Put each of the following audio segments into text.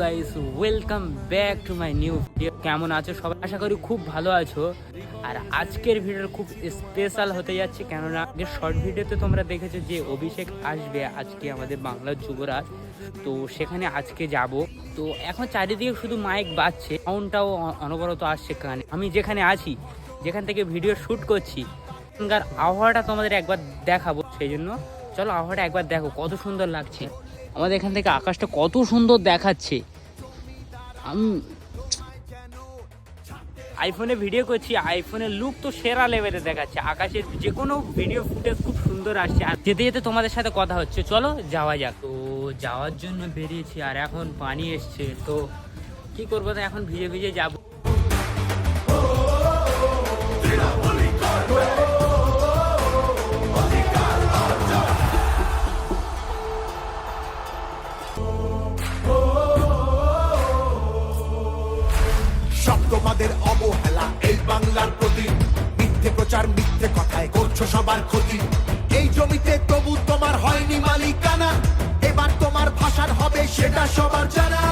Guys welcome back to my new video কেমন আছো? সবাই আশা করি খুব ভালো আছো। আর আজকের ভিডিও খুব স্পেশাল হতে যাচ্ছে, কেননা আগের শর্ট ভিডিওতে তোমরা দেখেছ যে অভিষেক আসবে আজকে আমাদের বাংলার যুবরাজ। তো সেখানে আজকে যাব। তো এখন চারিদিকে শুধু মাইক বাজছে সাউন্ডটাও অনবরত আসছে কানে। আমি যেখানে আছি, যেখান থেকে ভিডিও শ্যুট করছি আবহাওয়াটা তোমাদের একবার দেখাবো। সেই জন্য চলো আবহাওয়াটা একবার দেখো, কত সুন্দর লাগছে। আমাদের এখান থেকে আকাশটা কত সুন্দর দেখাচ্ছে। আমি আইফোনে ভিডিও করছি আইফোনের লুক তো সেরা লেভেলে দেখাচ্ছে। আকাশের যে কোনো ভিডিও ফুটেজ খুব সুন্দর আসছে। আর যেতে যেতে তোমাদের সাথে কথা হচ্ছে। চলো, যাওয়া যাক। তো যাওয়ার জন্য বেরিয়েছি, আর এখন পানি এসছে। তো কি করব তো এখন? ভিজে ভিজে যাব। সব তোমাদের অবহেলা। এই বাংলার প্রতি মিথ্যে প্রচার, মিথ্যে কথায় করছ সবার ক্ষতি। এই জমিতে তবু তোমার হয়নি মালিকানা, এবার তোমার ভাষার হবে সেটা সবার জানা।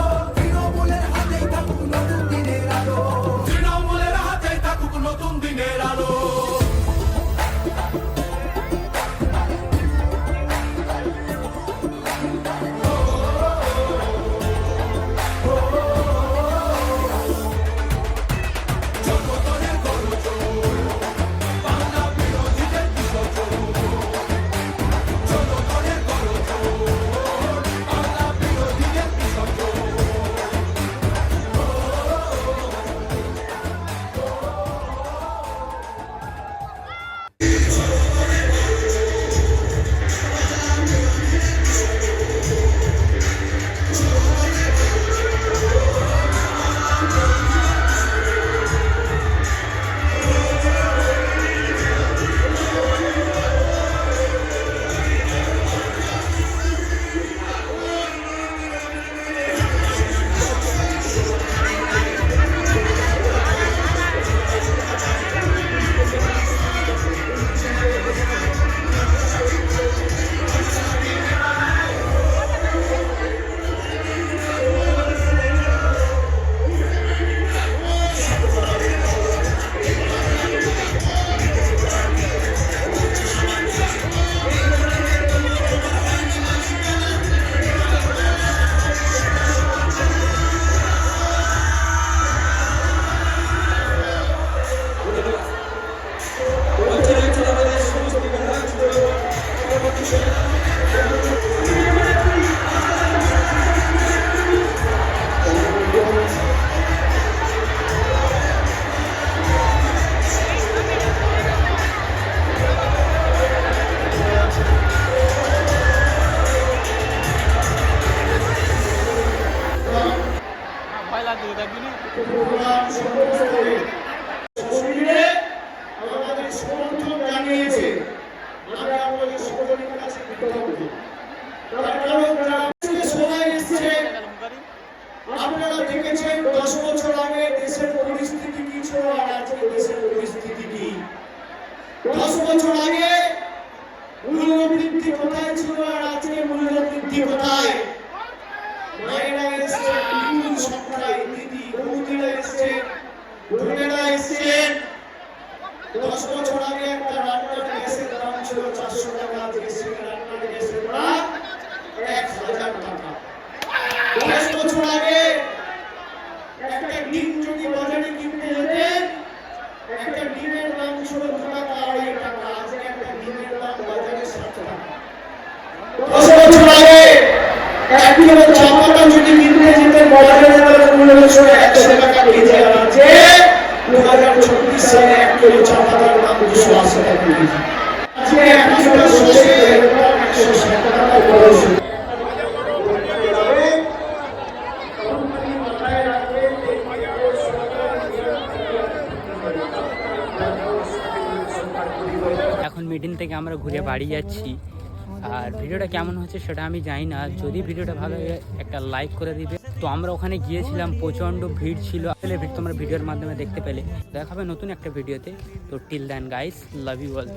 তারা সবাই এসেছে আপনারা দেখেছেন দশ বছর আগে দেশের পরিস্থিতি কি ছিল আর আজকে দেশের পরিস্থিতি কি দশ বছর আগে মূল্যবৃদ্ধি কোথায় ছিল আর আজকে মূল্যবৃদ্ধি কোথায় মায়েরা এসছে বিভিন্ন সংখ্যায় দিদি বৌদিরা এসছে বোনেরা এসছেন দশ বছর আগে একটা রান্নার গ্যাসের দাম ছিল চারশো টাকা আজকে সেই রান্নার গ্যাসের দাম এক হাজার টাকা দশ বছর আগে একটা ডিম যদি বাজারে কিনতে যেতেন, একটা ডিমের দাম ছিল দু টাকা আড়াই টাকা। আজকে চব্বিশ সালে এক কিলো চাপাতার দাম দুশো আজকে এক কিলো সর্ষে তেলের দাম একশো ষাট টাকা বলেছ এখন মিটিং থেকে আমরা ঘুরে বাড়ি যাচ্ছি। আর ভিডিওটা কেমন হচ্ছে সেটা আমি জানি না। যদি ভিডিওটা ভালো লাগে, একটা লাইক করে দিবে। তো আমরা ওখানে গিয়েছিলাম, প্রচণ্ড ভিড় ছিল। আসলে ভিড় তোমরা ভিডিওর মাধ্যমে দেখতে পেলে। দেখাবে নতুন একটা ভিডিওতে। তো till then guys love you all